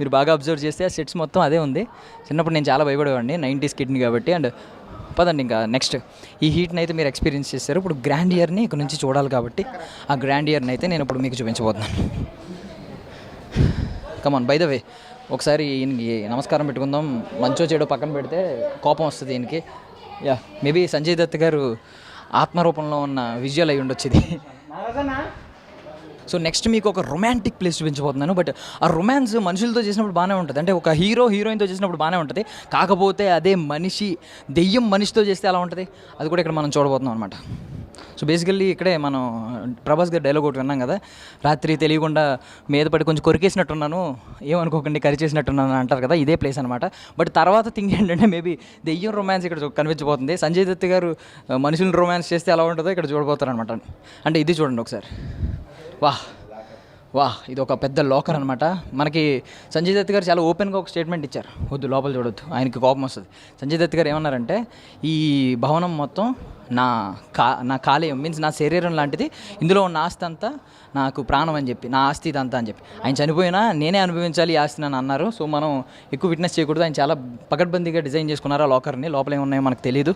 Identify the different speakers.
Speaker 1: మీరు బాగా అబ్జర్వ్ చేస్తే ఆ సెట్స్ మొత్తం అదే ఉంది. చిన్నప్పుడు నేను చాలా భయపడేవాడిని నైంటీస్ కిడ్ని కాబట్టి. అండ్ పదండి ఇంకా నెక్స్ట్. ఈ హీట్ని అయితే మీరు ఎక్స్పీరియన్స్ చేస్తారు ఇప్పుడు గ్రాండ్ ఇయర్ని ఇక్కడ నుంచి చూడాలి కాబట్టి ఆ గ్రాండ్ ఇయర్ని అయితే నేను ఇప్పుడు మీకు చూపించబోతున్నాను. కమాన్ బై ద వే ఒకసారి ఈయనకి నమస్కారం పెట్టుకుందాం. మంచో చెడో పక్కన పెడితే కోపం వస్తుంది ఈయనకి. యా మేబీ సంజయ్ దత్ గారు ఆత్మరూపంలో ఉన్న విజువల్ అయి ఉండొచ్చు ఇది. సో నెక్స్ట్ మీకు ఒక రొమాంటిక్ ప్లేస్ చూపించబోతున్నాను. బట్ ఆ రొమాన్స్ మనుషులతో చేసినప్పుడు బాగానే ఉంటుంది. అంటే ఒక హీరో హీరోయిన్తో చేసినప్పుడు బాగానే ఉంటుంది. కాకపోతే అదే మనిషి దెయ్యం మనిషితో చేస్తే ఎలా ఉంటుంది? అది కూడా ఇక్కడ మనం చూడబోతున్నాం అనమాట సో బేసికల్లీ ఇక్కడే మనం ప్రభాస్ గారి డైలాగ్ ఒకటి విన్నాం కదా? రాత్రి తెలియకుండా మీద పడి కొంచెం కొరికేసినట్టున్నాను. ఏమనుకోకండి కరిచేసినట్టున్నాను అంటారు కదా? ఇదే ప్లేస్ అనమాట బట్ తర్వాత థింగ్ ఏంటంటే మేబీ దెయ్యం రొమాన్స్ ఇక్కడ కనిపించబోతుంది. సంజయ్ దత్ గారు మనుషులను రొమాన్స్ చేస్తే ఎలా ఉంటుందో ఇక్కడ చూడబోతారు అనమాట అంటే ఇది చూడండి ఒకసారి. వాహ్ వాహ్ ఇది ఒక పెద్ద లోకర్ అనమాట మనకి సంజయ్ దత్ గారు చాలా ఓపెన్గా ఒక స్టేట్మెంట్ ఇచ్చారు. వద్దు లోపల చూడొద్దు. ఆయనకి కోపం వస్తుంది. సంజయ్ దత్ గారు ఏమన్నారంటే ఈ భవనం మొత్తం నా కా నా కాలేయం మీన్స్ నా శరీరం లాంటిది. ఇందులో ఉన్న ఆస్తి అంతా నాకు ప్రాణం అని చెప్పి నా ఆస్తి ఇదంతా అని చెప్పి. ఆయన చనిపోయినా నేనే అనుభవించాలి ఈ ఆస్తిని అని అన్నారు. సో మనం ఎక్కువ విట్నెస్ చేయకూడదు. ఆయన చాలా పకడ్బందీగా డిజైన్ చేసుకున్నారు ఆ లాకర్ని లోపల ఏమున్నాయో మనకు తెలియదు